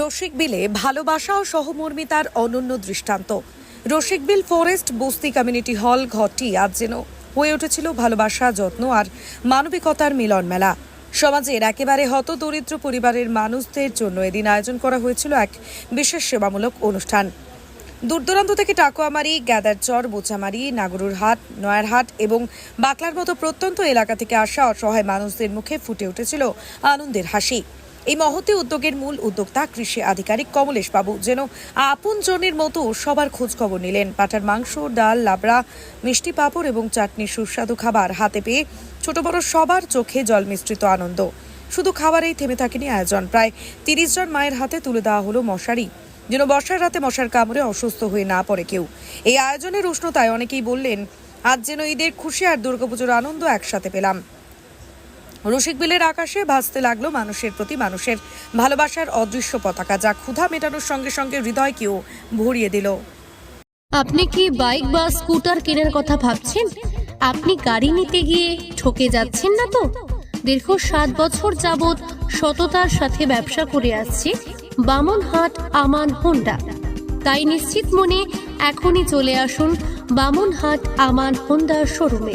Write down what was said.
রসিক বিলে ভালোবাসা ও সহমর্মিতার অনন্য দৃষ্টান্ত। রসিকবিল ফরেস্ট বস্তি কমিউনিটি হল ঘরটি আজ যেন হয়ে উঠেছিল ভালোবাসা, যত্ন আর মানবিকতার মিলন মেলা। সমাজের একেবারে হত দরিদ্র পরিবারের মানুষদের জন্য এদিন আয়োজন করা হয়েছিল এক বিশেষ সেবামূলক অনুষ্ঠান। দূর দূরান্ত থেকে টাকুয়ামারি, গ্যাদারচর, বোচামারি নাগরুর হাট নয়ারহাট এবং বাকলার মতো প্রত্যন্ত এলাকা থেকে আসা অসহায় মানুষদের মুখে ফুটে উঠেছিল আনন্দের হাসি। এই মহতি উদ্যোগের মূল উদ্যোক্তা কৃষি আধিকারিক কমলেশ বাবু যেন আপন জনের মতো সবার খোঁজ খবর নিলেন। পাঠার মাংস, ডাল, লাবড়া, মিষ্টি পাঁপড় এবং চাটনি সুস্বাদু খাবার হাতে পেয়ে ছোট বড় সবার চোখে জল মিশ্রিত আনন্দ। শুধু খাবারেই থেমে থাকেনি আয়োজন। প্রায় তিরিশ জন মায়ের হাতে তুলে দেওয়া হলো মশারি। যেন বর্ষার রাতে মশার কামড়ে অসুস্থ হয়ে না পড়ে কেউ। এই আয়োজনের উষ্ণতায় অনেকেই বললেন, আজ যেন ঈদের খুশি আর দুর্গাপুজোর আনন্দ একসাথে পেলাম। রসিকবিলের আকাশে ভাসতে লাগল মানুষের প্রতি মানুষের ভালোবাসার অদৃশ্য পতাকা যা ক্ষুধা মেটানোর সঙ্গে সঙ্গে হৃদয়কেও ভরিয়ে দিল। আপনি কি বাইক বা স্কুটার কেনার কথা ভাবছেন? আপনি গাড়ি নিতে গিয়ে ঠকে যাচ্ছেন না তো? দীর্ঘ সাত বছর যাবৎ সততার সাথে ব্যবসা করে আসছে বামনহাট আমান হোন্ডা। তাই নিশ্চিত মনে এখনই চলে আসুন বামনহাট আমান হোন্ডা শোরুমে।